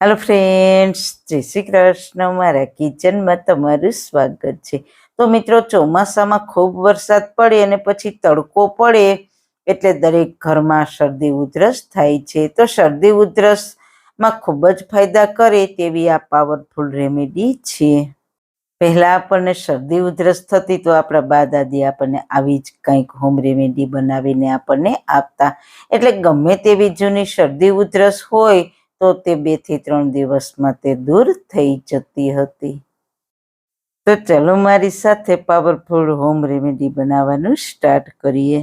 Hello friends જય શ્રી કૃષ્ણ. મારા કિચનમાં તમારું સ્વાગત છે. તો મિત્રો, ચોમાસામાં ખૂબ વરસાદ પડે અને પછી તડકો પડે, એટલે દરેક ઘરમાં શરદી ઉધરસ થાય છે. તો શરદી ઉધરસમાં ખૂબ જ ફાયદા કરે તેવી આ પાવરફુલ રેમેડી છે. પહેલા આપણને શરદી ઉધરસ થતી તો આપણા બા દાદી આપણને આવી જ કંઈક હોમ રેમેડી બનાવીને આપણને આપતા. એટલે ગમે તેવી જૂની શરદી ઉધરસ હોય તો તે બેથી ત્રણ દિવસમાં તે દૂર થઈ જતી હતી. તો ચલો મારી સાથે પાવરફુલ હોમ રેમેડી બનાવવાનું સ્ટાર્ટ કરીએ.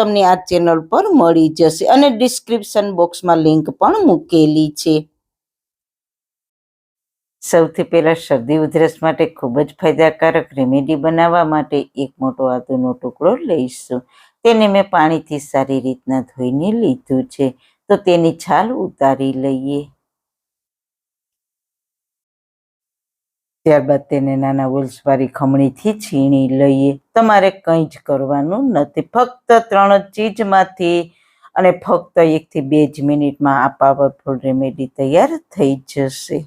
તમને આ ચેનલ પર મળી જશે અને ડિસ્ક્રિપ્શન બોક્સમાં લિંક પણ મૂકેલી છે. સૌથી પહેલાં શરદી ઉધરસ માટે ખૂબ જ ફાયદાકારક રેમેડી બનાવવા માટે એક મોટો આદુનો ટુકડો લઈશું. તેને મેં પાણીથી સારી રીતના ધોઈને લીધું છે. તો તેની છાલ ઉતારી લઈએ. ત્યારબાદ તેને નાના વોલ્સવાળી ખમણીથી છીણી લઈએ. તમારે કંઈ જ કરવાનું નથી. ફક્ત ત્રણ ચીજમાંથી અને ફક્ત એકથી બે જ મિનિટમાં આ પાવરફુલ રેમેડી તૈયાર થઈ જશે.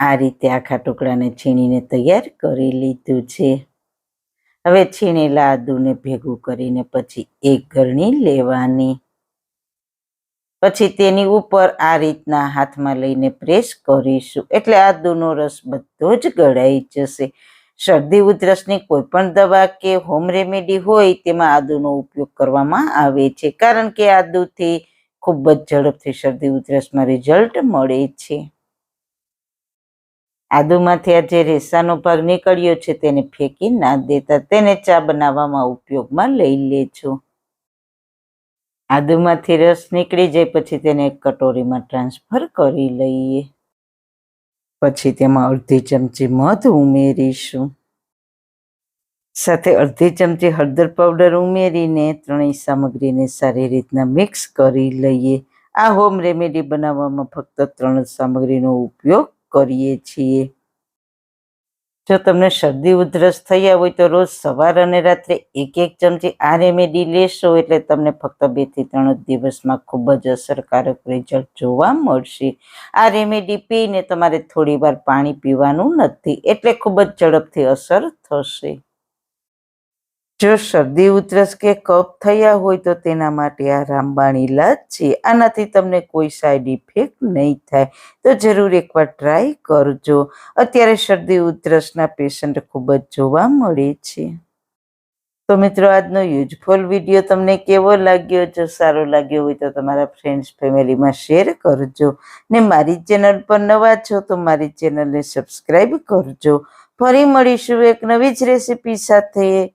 આ રીતે આખા ટુકડાને છીણીને તૈયાર કરી લીધું છે. હવે છીણેલા આદુને ભેગું કરીને પછી એક ગરણી લેવાની. પછી તેની ઉપર આ રીતના હાથમાં લઈને પ્રેસ કરીશું. એટલે આદુનો રસ બધો જ ગળાઈ જશે. શરદી, ઉધરસની કોઈ પણ દવા કે હોમ રેમેડી હોય તેમાં આદુનો ઉપયોગ કરવામાં આવે છે. કારણ કે આદુથી ખૂબ જ ઝડપથી શરદી, ઉધરસમાં રિઝલ્ટ મળે છે. આદુમાંથી આ જે રેસાનો ભાગ નીકળ્યો છે તેને ફેંકી ના દેતા. તેને ચા બનાવવામાં ઉપયોગમાં લઈ લેજો. આદુમાંથી રસ નીકળી જાય, પછી તેને એક કટોરીમાં ટ્રાન્સફર કરી લઈએ. પછી તેમાં અડધી ચમચી મધ ઉમેરીશું. સાથે અડધી ચમચી હળદર પાવડર ઉમેરીને ત્રણેય સામગ્રીને સારી રીતના મિક્સ કરી લઈએ. આ હોમ રેમેડી બનાવવામાં ફક્ત ત્રણ સામગ્રીનો ઉપયોગ કરીએ છીએ. જો તમને શરદી, ઉધરસ થયા હોય તો રોજ સવાર અને રાત્રે એક એક ચમચી આ રેમેડી લેશો એટલે તમને ફક્ત બેથી ત્રણ દિવસમાં ખૂબ જ અસરકારક રિઝલ્ટ જોવા મળશે. આ રેમેડી પીને તમારે થોડી વાર પાણી પીવાનું નથી એટલે ખૂબ જ ઝડપથી અસર થશે. જો શરદી, ઉધરસ કે કફ થયા હોય તો તેના માટે આ રામબાણ ઇલાજ છે આનાથી તમને કોઈ સાઈડ ઇફેક્ટ નહીં થાય. તો જરૂર એકવાર ટ્રાય કરજો. અત્યારે શરદી, ઉધરસના પેશન્ટ ખૂબ જ જોવા મળે છે. તો મિત્રો, આજનો યુઝફુલ વીડિયો તમને કેવો લાગ્યો? જો સારો લાગ્યો હોય તો તમારા ફ્રેન્ડ્સ ફેમિલીમાં શેર કરજો. ને મારી ચેનલ પર નવા છો તો મારી ચેનલને સબસ્ક્રાઈબ કરજો. ફરી મળીશું એક નવી જ રેસીપી સાથે.